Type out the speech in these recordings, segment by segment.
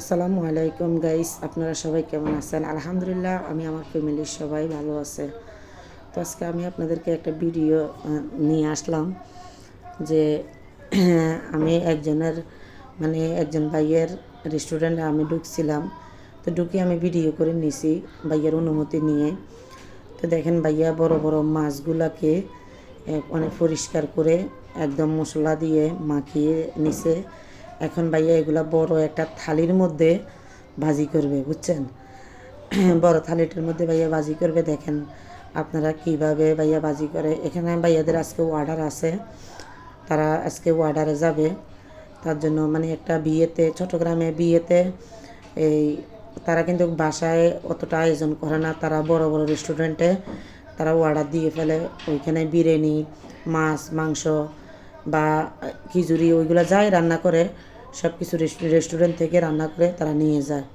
আসসালামু আলাইকুম গাইস, আপনারা সবাই কেমন আছেন? আলহামদুলিল্লাহ, আমি আমার ফ্যামিলির সবাই ভালো আছে। তো আজকে আমি আপনাদেরকে একটা ভিডিও নিয়ে আসলাম যে, আমি একজনের মানে একজন ভাইয়ের রেস্টুরেন্টে আমি ঢুকছিলাম। তো ঢুকে আমি ভিডিও করে নিছি ভাইয়ের অনুমতি নিয়ে। তো দেখেন ভাইয়া বড় বড় মাছগুলাকে অনেক পরিষ্কার করে একদম মশলা দিয়ে মাখিয়ে নিছে। এখন ভাইয়া এগুলা বড় একটা থালির মধ্যে ভাজি করবে, বুঝছেন? বড় থালিটার মধ্যে ভাইয়া ভাজি করবে, দেখেন আপনারা কীভাবে ভাইয়া ভাজি করে। এখানে ভাইয়াদের আজকে অর্ডার আছে, তারা আজকে অর্ডারে যাবে। তার জন্য মানে একটা বিয়েতে, চট্টগ্রামে বিয়েতে এই তারা কিন্তু বাসায় অতটা আয়োজন করে না, তারা বড় বড় রেস্টুরেন্টে তারা অর্ডার দিয়ে ফেলে। ওইখানে বিরিয়ানি, মাছ, মাংস বা খিচুড়ি, ওইগুলো যায় রান্না করে সব কিছু রেস্টুরেন্ট থেকে রান্না করে তারা নিয়ে যায়।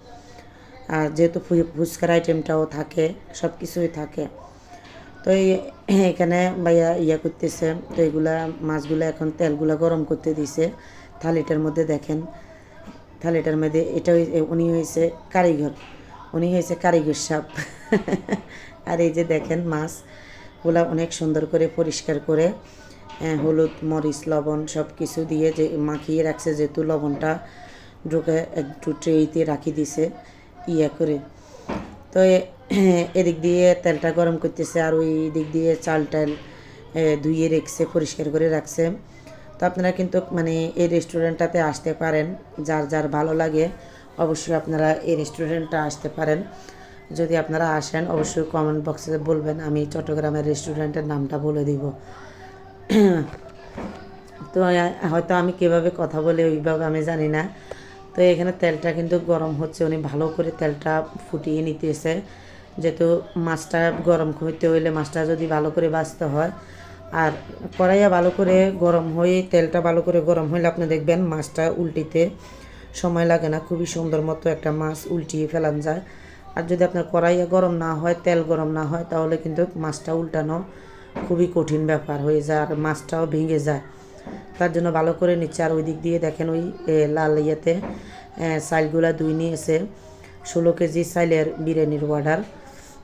আর যেহেতু ফুচকার আইটেমটাও থাকে, সব কিছুই থাকে। তো এই এখানে ভাইয়া ইয়া করতেছে, তো এগুলা মাছগুলো এখন তেলগুলা গরম করতে দিছে। থালিটার মধ্যে দেখেন, থালিটার মধ্যে এটা উনি হয়েছে কারিগর। উনি হয়েছে কারিগর সাপ। আর এই যে দেখেন মাছগুলা অনেক সুন্দর করে পরিষ্কার করে হলুদ, মরিচ, লবণ সব কিছু দিয়ে যে মাখিয়ে রাখছে, যেহেতু লবণটা ঢুকে একটু ট্রেতে রাখি দিছে, ইয়া করে। তো এদিক দিয়ে তেলটা গরম করতেছে আর ওই দিক দিয়ে চাল টাল ধুয়ে রেখছে, পরিষ্কার করে রাখছে। তো আপনারা কিন্তু মানে এই রেস্টুরেন্টটাতে আসতে পারেন, যার যার ভালো লাগে অবশ্যই আপনারা এই রেস্টুরেন্টটা আসতে পারেন। যদি আপনারা আসেন, অবশ্যই কমেন্ট বক্সে বলবেন, আমি চট্টগ্রামের রেস্টুরেন্টের নামটা বলে দিব। তো হয়তো আমি কীভাবে কথা বলে ওইভাবে আমি জানি না। তো এখানে তেলটা কিন্তু গরম হচ্ছে, উনি ভালো করে তেলটা ফুটিয়ে নিতেছে। যেহেতু মাছটা গরম হইতে হইলে মাছটা যদি ভালো করে বাঁচতে হয়, আর কড়াইয়া ভালো করে গরম হয়ে তেলটা ভালো করে গরম হইলে আপনি দেখবেন মাছটা উল্টিতে সময় লাগে না, খুবই সুন্দর মতো একটা মাছ উল্টিয়ে ফেলান যায়। আর যদি আপনার কড়াইয়া গরম না হয়, তেল গরম না হয়, তাহলে কিন্তু মাছটা উল্টানো খুবই কঠিন ব্যাপার হয়ে যায় আর মাছটাও ভেঙে যায়। তার জন্য ভালো করে নিচ্ছে আর ওই দিক দিয়ে দেখেন ওই লাল ইয়েতে সাইলগুলা দুই নিয়েছে ষোলো কেজি সাইলের বিরিয়ানির অর্ডার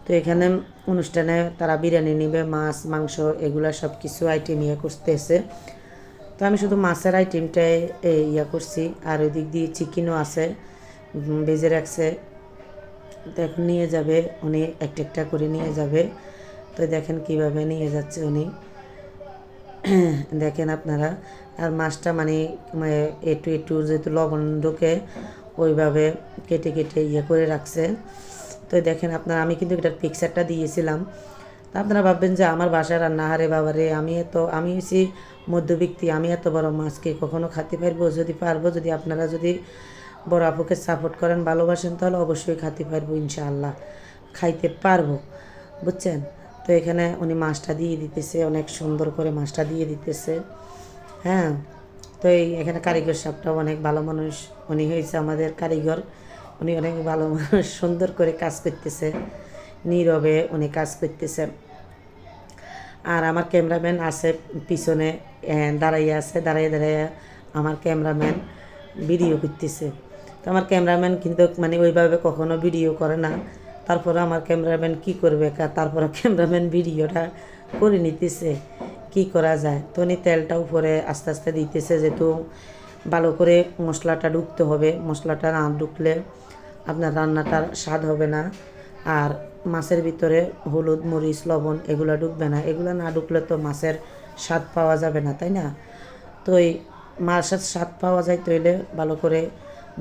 তো এখানে অনুষ্ঠানে তারা বিরিয়ানি নিবে, মাছ, মাংস এগুলা সব কিছু আইটেম ইয়ে করতেছে। তো আমি শুধু মাছের আইটেমটাই ইয়া করছি। আর ওই দিক দিয়ে চিকেনও আছে ভেজে রাখছে তো এখন নিয়ে যাবে, উনি একটা একটা করে নিয়ে যাবে। তো দেখেন কীভাবে নিয়ে যাচ্ছে উনি। দেখেন আপনারা, আর মাছটা মানে মানে একটু একটু যেহেতু লবণ ঢোকে, ওইভাবে কেটে কেটে ইয়ে করে রাখছে। তো দেখেন আপনারা, আমি কিন্তু এটার পিকচারটা দিয়েছিলাম। তা আপনারা ভাববেন যে আমার বাসায় রান্না হারে বাবারে, আমি এত, আমি হচ্ছি মধ্যবিত্তি, আমি এত বড় মাছকে কখনো খাতে পারব? যদি পারব, যদি আপনারা যদি বড় আপুকে সাপোর্ট করেন, ভালোবাসেন, তাহলে অবশ্যই খাতে পারব, ইনশাআল্লাহ। খাইতে পারব, বুঝছেন? তো এখানে উনি মাছটা দিয়ে দিতেছে, অনেক সুন্দর করে মাছটা দিয়ে দিতেছে। হ্যাঁ তো এই এখানে কারিগর সাহেবটাও অনেক ভালো মানুষ, উনি হয়েছে আমাদের কারিগর। উনি অনেক ভালো মানুষ, সুন্দর করে কাজ করতেছে, নীরবে উনি কাজ করতেছে। আর আমার ক্যামেরাম্যান আছে পিছনে দাঁড়াইয়া আছে, দাঁড়াইয়া দাঁড়াইয়া আমার ক্যামেরাম্যান ভিডিও করতেছে। তো আমার ক্যামেরাম্যান কিন্তু মানে ওইভাবে কখনো ভিডিও করে না। তারপরে আমার ক্যামেরাম্যান কি করবে তারপরে ক্যামেরাম্যান ভিডিওটা করে নিতেছে, কি করা যায়? তো উনি তেলটা উপরে আস্তে আস্তে দিতেছে যেহেতু ভালো করে মশলাটা ঢুকতে হবে। মশলাটা না ঢুকলে আপনার রান্নাটার স্বাদ হবে না। আর মাছের ভিতরে হলুদ, মরিচ, লবণ এগুলো ঢুকবে না। এগুলো না ঢুকলে তো মাছের স্বাদ পাওয়া যাবে না, তাই না? তো এই মাছের স্বাদ পাওয়া যায় তৈলে ভালো করে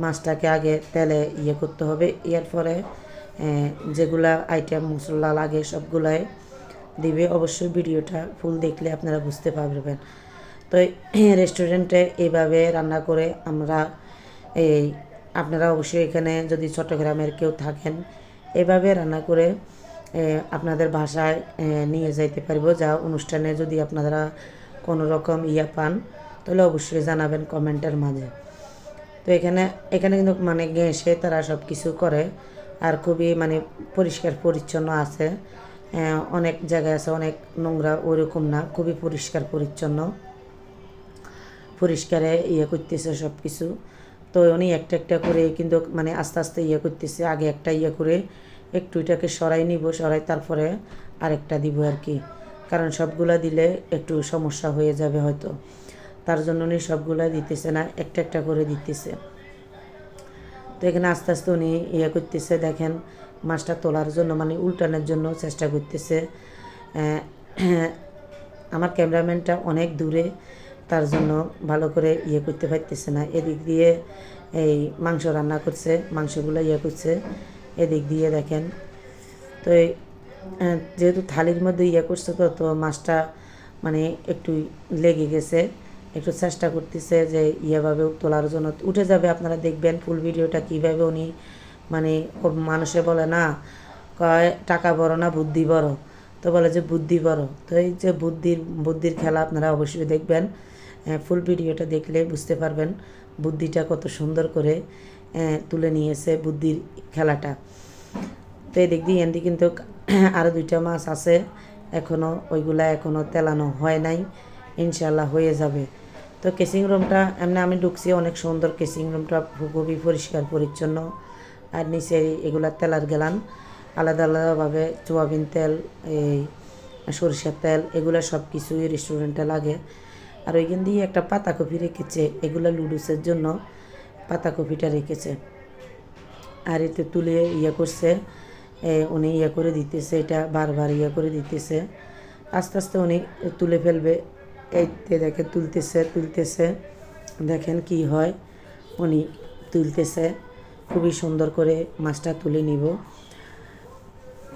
মাছটাকে আগে তেলে ইয়ে করতে হবে। এর পরে যেগুলা আইটেম মশলা লাগে সবগুলাই দিবে। অবশ্যই ভিডিওটা ফুল দেখলে আপনারা বুঝতে পারবেন। তো রেস্টুরেন্টে এইভাবে রান্না করে আমরা এই আপনারা অবশ্যই এখানে যদি চট্টগ্রামের কেউ থাকেন এভাবে রান্না করে আপনাদের এ, নিয়ে যাইতে পারব। যা অনুষ্ঠানে যদি আপনারা কোনো রকম ইয়া পান তাহলে অবশ্যই জানাবেন কমেন্টের মাঝে। তো এখানে এখানে কিন্তু মানে এসে তারা সব কিছু করে। আর খুবই মানে পরিষ্কার পরিচ্ছন্ন আছে। অনেক জায়গায় আছে, অনেক নোংরা ওরকম না, খুবই পরিষ্কার পরিচ্ছন্ন। পরিষ্কারে ইয়ে করতেছে সব কিছু তো উনি একটা একটা করে কিন্তু মানে আস্তে আস্তে ইয়ে করতেছে, আগে একটা ইয়ে করে একটু এটাকে সরাই নিব, সরাই তারপরে আরেকটা দিব আর কি। কারণ সবগুলা দিলে একটু সমস্যা হয়ে যাবে হয়তো। তার জন্য উনি সবগুলা দিতেছে না, একটা একটা করে দিতেছে। তো এখানে আস্তে আস্তে উনি ইয়ে করতেছে দেখেন মাছটা তোলার জন্য মানে উল্টানোর জন্য চেষ্টা করতেছে। আমার ক্যামেরাম্যানটা অনেক দূরে তার জন্য ভালো করে ইয়ে করতে পারতেছে না। এদিক দিয়ে এই মাংস রান্না করছে মাংসগুলো ইয়ে করছে এদিক দিয়ে দেখেন। তো এই, যেহেতু থালির মধ্যে ইয়ে করছে তো তো মাছটা মানে একটু লেগে গেছে। একটু চেষ্টা করতেছে যে ইয়েভাবে তোলার জন্য। উঠে যাবে আপনারা দেখবেন ফুল ভিডিওটা কীভাবে উনি মানে মানুষে বলে না কয় টাকা বড় না বুদ্ধি বড়? তো বলে যে বুদ্ধি বড়। তো এই যে বুদ্ধির বুদ্ধির খেলা আপনারা অবশ্যই দেখবেন। ফুল ভিডিওটা দেখলে বুঝতে পারবেন বুদ্ধিটা কত সুন্দর করে আহ, তুলে নিয়েছে বুদ্ধির খেলাটা। তো এদিক দিয়ে এনদি কিন্তু আরও দুইটা মাছ আছে। এখনও ওইগুলা এখনও তেলানো হয় নাই। ইনশাল্লাহ হয়ে যাবে। তো কেসিং রুমটা এমনি আমি ঢুকছি, অনেক সুন্দর কেসিং রুমটা, খুবই পরিষ্কার, পরিচ্ছন্ন। আর নিচে এগুলা তেলার গেলান, আলাদা আলাদাভাবে সোয়াবিন তেল, এই সরিষার তেল, এগুলো সব কিছুই রেস্টুরেন্টে লাগে। আর ওইখান দিয়ে একটা পাতাকপি রেখেছে, এগুলো লুডুসের জন্য পাতাকপিটা রেখেছে। আর এতে তুলে ইয়ে করছে উনি ইয়ে করে দিতেছে, এটা বারবার ইয়ে করে দিতেছে। আস্তে আস্তে উনি তুলে ফেলবে এইতে দেখে তুলতেছে তুলতেছে। দেখেন কি হয়, উনি তুলতেছে। খুবই সুন্দর করে মাছটা তুলে নিব।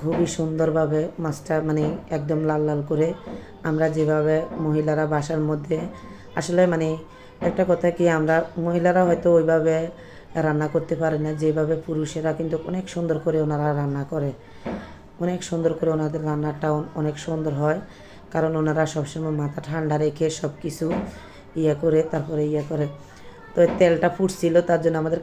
খুবই সুন্দরভাবে মাছটা মানে একদম লাল লাল করে আমরা যেভাবে মহিলারা বাসার মধ্যে, আসলে মানে একটা কথা কি, আমরা মহিলারা হয়তো ওইভাবে রান্না করতে পারে না। যেভাবে পুরুষেরা কিন্তু অনেক সুন্দর করে ওনারা রান্না করে। অনেক সুন্দর করে ওনাদের রান্নাটা অনেক সুন্দর হয়। কারণ ওনারা সবসময় মাথা ঠান্ডা রেখে সব কিছু ইয়ে করে, তারপরে ইয়ে করে। তো তেলটা ফুটছিল, তার জন্য আমাদের